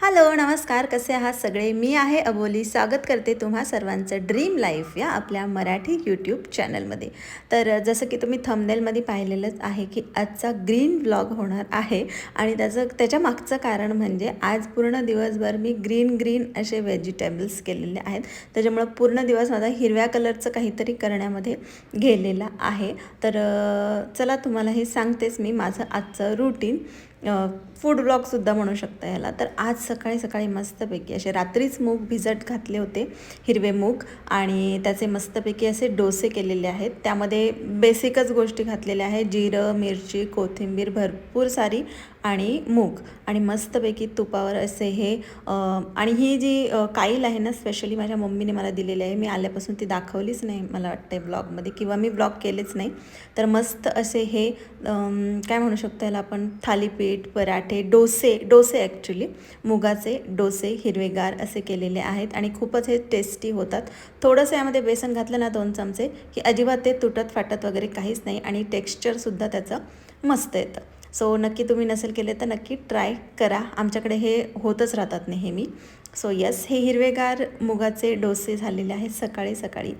Hello नमस्कार कसे आहात सगळे? मी आहे अबोली. स्वागत करते तुम्हा सर्वांचं ड्रीम लाईफ या आपल्या मराठी यूट्यूब चॅनलमध्ये तर जसं की तुम्ही थंबनेलमध्ये पाहिलेलंच आहे की आजचा ग्रीन ब्लॉग होणार आहे आणि त्याचं त्याच्या मागचं कारण म्हणजे आज पूर्ण दिवसभर मी ग्रीन ग्रीन असे व्हेजिटेबल्स केलेले आहेत. त्याच्यामुळं पूर्ण दिवस माझा हिरव्या कलरचं काहीतरी करण्यामध्ये गेलेला आहे. तर चला तुम्हाला हे सांगतेच मी माझं आजचं रुटीन फूड ब्लॉगसुद्धा म्हणू शकता याला. तर आज सकाळी सकाळी मस्तपैकी असे रात्रीच मूग भिजत घातले होते हिरवे मूग आणि त्याचे मस्तपैकी असे डोसे केलेले आहेत. त्यामध्ये बेसिकच गोष्टी घातलेल्या आहेत. जिरं मिरची कोथिंबीर भरपूर सारी आणि मूग आणि मस्तपैकी तुपावर असे हे आणि ही जी काईल आहे ना स्पेशली माझ्या मम्मीने मला दिलेली आहे. मी आल्यापासून ती दाखवलीच नाही मला वाटते ब्लॉगमध्ये किंवा मी ब्लॉग केलेच नाही. तर मस्त असे हे काय म्हणू शकतो याला आपण? थालीपीठ पराठे डोसे डोसे ॲक्च्युली मुगाचे डोसे हिरवेगार असे केलेले आहेत आणि खूपच हे टेस्टी होतात. थोडंसं यामध्ये बेसन घातलं ना दोन चमचे की अजिबात ते तुटत फाटत वगैरे काहीच नाही आणि टेक्स्चरसुद्धा त्याचं मस्त येतं. सो नक्की तुम्ही नसेल केले तर नक्की ट्राय करा. आमच्याकडे हे होतच राहतात नेहमी. सो यस हे हिरवेगार मुगाचे डोसे झालेले आहेत सकाळी सकाळी.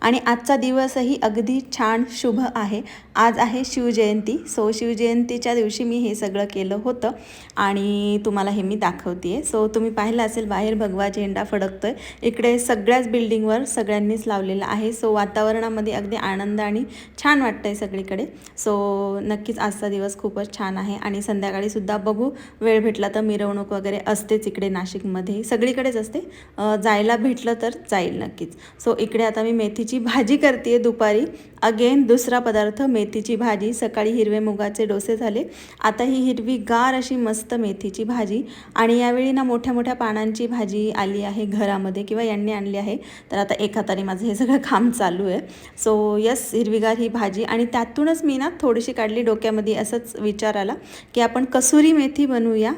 आणि आजचा दिवसही अगदी छान शुभ आहे. आज आहे शिवजयंती. सो शिवजयंतीच्या दिवशी मी हे सगळं केलं होतं आणि तुम्हाला हे मी दाखवते आहे सो तुम्ही पाहिलं असेल बाहेर भगवा झेंडा फडकतो आहे इकडे सगळ्याच बिल्डिंगवर सगळ्यांनीच लावलेला आहे. सो वातावरणामध्ये अगदी आनंद आणि छान वाटतं आहे सगळीकडे. सो नक्कीच आजचा दिवस खूपच छान आहे. आणि संध्याकाळीसुद्धा बघू वेळ भेटला तर मिरवणूक वगैरे असतेच इकडे नाशिकमध्ये. सगळीकडेच असते. जायला भेटलं तर जाईल नक्कीच. सो इकडे आता मी मेथीची भाजी करते दुपारी. अगेन दुसरा पदार्थ मेथीची भाजी. सकाळी हिरवे मुगाचे डोसे झाले. आता ही हिरवी गार अशी मस्त मेथीची भाजी. आणि यावेळी ना मोठ्या मोठ्या पानांची भाजी आली आहे घरामध्ये किंवा यांनी आणली आहे. तर आता एक हाताने माझं हे सगळं काम चालू आहे. सो यस हिरवीगार ही भाजी. आणि त्यातूनच मी ना थोडीशी काढली डोक्यामध्ये असंच विचार आला की आपण कसुरी मेथी बनवूया.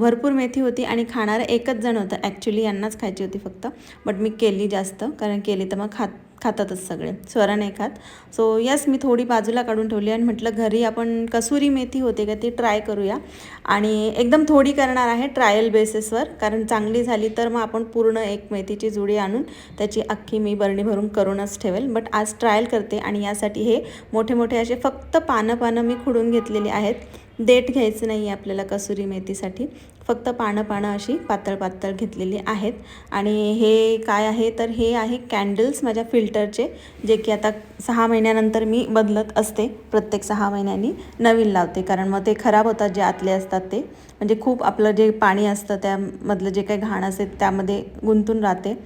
भरपूर मेथी होती आणि खाणारं एकच जण होतं. ॲक्च्युली यांनाच खायची होती फक्त. बट मी केली जास्त. कारण केली तर मग खात खातातच सगळे स्वरा नाही खात. सो यस मी थोडी बाजूला काढून ठेवली आणि म्हटलं घरी आपण कसुरी मेथी होते का ती ट्राय करूया. आणि एकदम थोडी करणार आहे ट्रायल बेसिसवर कारण चांगली झाली तर मग आपण पूर्ण एक मेथीची जुडी आणून त्याची अख्खी मी बरणी भरून करूनच ठेवेल. बट आज ट्रायल करते आणि यासाठी हे मोठे मोठे असे फक्त पानं पानं मी खुडून घेतलेली आहेत. देठ घ्यायचं नाही आहे आपल्याला कसुरी मेथीसाठी. फक्त पानं पानं अशी पातळ पातळ घेतलेली आहेत. आणि हे काय आहे? तर हे आहे कॅन्डल्स माझ्या फिल्टरचे जे की आता सहा महिन्यानंतर मी बदलत असते. प्रत्येक सहा महिन्यांनी नवीन लावते. कारण मग ते खराब होतात जे आतले असतात ते. म्हणजे खूप आपलं जे पाणी असतं त्यामधलं जे काही घाण असते त्यामध्ये गुंतून राहते.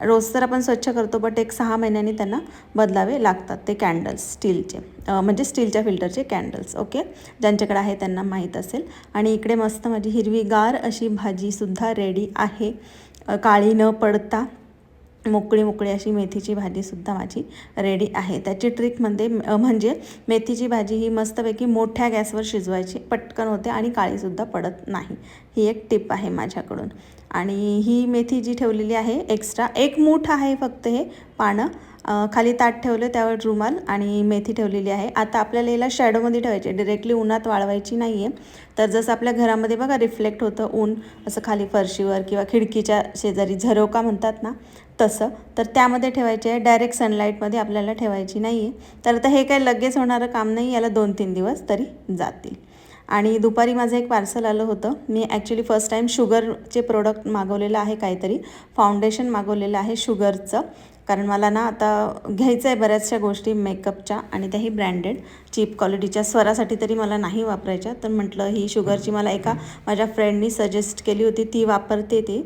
रोज तर आपण स्वच्छ करतो बट एक सहा महिन्यांनी त्यांना बदलावे लागतात ते कॅन्डल्स स्टीलचे म्हणजे स्टीलच्या फिल्टरचे कॅन्डल्स ओके ज्यांच्याकडे आहे त्यांना माहीत असेल. आणि इकडे मस्त माझी हिरवीगार अशी भाजीसुद्धा रेडी आहे. काळी न पडता मोकळी मोकळी अशी मेथीची भाजीसुद्धा माझी रेडी आहे. त्याची ट्रिक म्हणजे म्हणजे मेथीची भाजी ही मस्तपैकी मोठ्या गॅसवर शिजवायची पटकन होते आणि काळीसुद्धा पडत नाही. ही एक टिप आहे माझ्याकडून. आणि ही मेथी जी ठेवलेली आहे एक्स्ट्रा एक मूठ आहे फक्त हे पानं. खाली ताट ठेवलं त्यावर रुमाल आणि मेथी ठेवलेली आहे. आता आपल्याला याला शॅडोमध्ये ठेवायची डिरेक्टली उन्हात वाळवायची नाही आहे तर जसं आपल्या घरामध्ये बघा रिफ्लेक्ट होतं ऊन असं खाली फरशीवर किंवा खिडकीच्या शेजारी झरोका म्हणतात ना तसं. तर त्यामध्ये ठेवायचे आहे. डायरेक्ट सनलाईटमध्ये आपल्याला ठेवायची नाही आहे तर आता हे काही लगेच होणारं काम नाही याला दोन तीन दिवस तरी जातील. आणि दुपारी माझं एक पार्सल आलं होतं. मी ॲक्च्युली फर्स्ट टाईम शुगरचे प्रोडक्ट मागवलेलं आहे काहीतरी. फाउंडेशन मागवलेलं आहे शुगरचं कारण मला ना आता घ्यायचं आहे बऱ्याचशा गोष्टी मेकअपच्या आणि त्याही ब्रँडेड चीप क्वालिटीच्या स्वरासाठी तरी मला नाही वापरायच्या. तर म्हटलं ही शुगरची मला एका माझ्या फ्रेंडनी सजेस्ट केली होती. ती वापरते ती.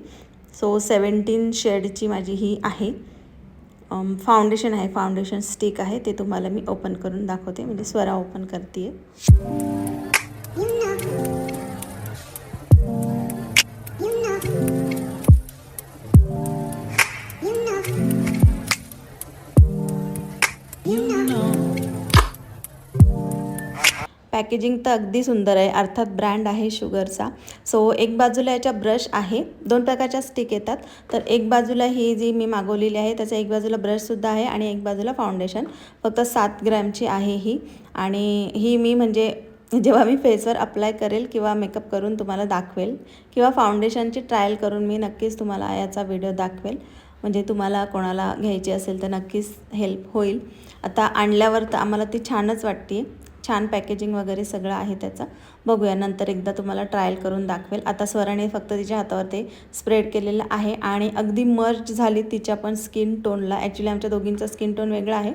सो सेवन्टीन शेडची माझी ही आहे. फाउंडेशन आहे. फाउंडेशन स्टिक आहे. ते तुम्हाला मी ओपन करून दाखवते. म्हणजे स्वरा ओपन करते पॅकेजिंग तर अगदी सुंदर आहे. अर्थात ब्रँड आहे शुगरचा सो एक बाजूला याच्या ब्रश आहे. दोन प्रकारच्या स्टिक येतात. तर एक बाजूला ही जी मी मागवलेली आहे त्याचा एक बाजूला ब्रशसुद्धा आहे आणि एक बाजूला फाउंडेशन फक्त सात ग्रॅमची आहे ही. आणि ही मी म्हणजे जेव्हा मी फेसवर अप्लाय करेल किंवा मेकअप करून तुम्हाला दाखवेल किंवा फाउंडेशनची ट्रायल करून मी नक्कीच तुम्हाला याचा व्हिडिओ दाखवेल. म्हणजे तुम्हाला कोणाला घ्यायची असेल तर नक्कीच हेल्प होईल. आता आणल्यावर तर आम्हाला ती छानच वाटते छान पॅकेजिंग वगैरे सगळं आहे त्याचं. बघूया नंतर एकदा तुम्हाला ट्रायल करून दाखवेल. आता स्वराने फक्त तिच्या हातावर ते स्प्रेड केलेलं आहे आणि अगदी मर्ज झाली तिच्या पण स्किन टोनला ॲक्च्युली आमच्या दोघींचा स्किन टोन वेगळा आहे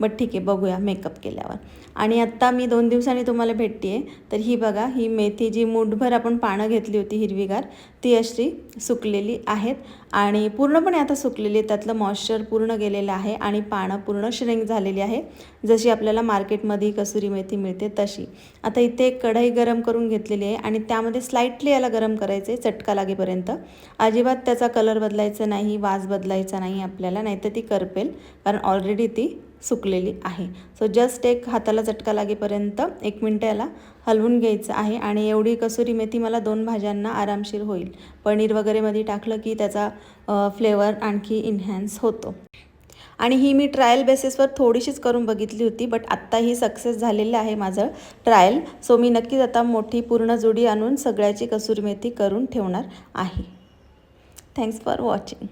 बट ठीक आहे बघूया मेकअप केल्यावर. आणि आत्ता मी दोन दिवसांनी तुम्हाला भेटते आहे तर ही बघा ही मेथी जी मूठभर आपण पानं घेतली होती हिरवीगार ती अशी सुकलेली आहेत. आणि पूर्णपणे आता सुकलेली आहे त्यातलं मॉइश्चर पूर्ण गेलेलं आहे आणि पानं पूर्ण श्रिंक झालेली आहे. जशी आपल्याला मार्केटमध्ये कसुरी मेथी मिळते तशी. आता इथे एक कढई गरम करून घेतलेली आहे आणि त्यामध्ये स्लाईटली याला गरम करायचं आहे चटका लागेपर्यंत. अजिबात त्याचा कलर बदलायचा नाही वास बदलायचा नाही आपल्याला नाहीतर ती करपेल कारण ऑलरेडी ती सुकलेली आहे. सो जस्ट एक हाताला चटका लागेपर्यंत एक मिनटं याला हलवून घ्यायचं आहे आणि एवढी कसुरी मेथी मला दोन भाज्यांना आरामशीर होईल. पनीर वगैरेमध्ये टाकलं की त्याचा फ्लेवर आणखी इन्हॅन्स होतो. आणि ही मी ट्रायल बेसिसवर थोडीशीच करून बघितली होती बट आत्ता ही सक्सेस झालेलं आहे माझं ट्रायल सो मी नक्कीच आता मोठी पूर्ण जोडी आणून सगळ्याची कसुरी मेथी करून ठेवणार आहे. Thanks for watching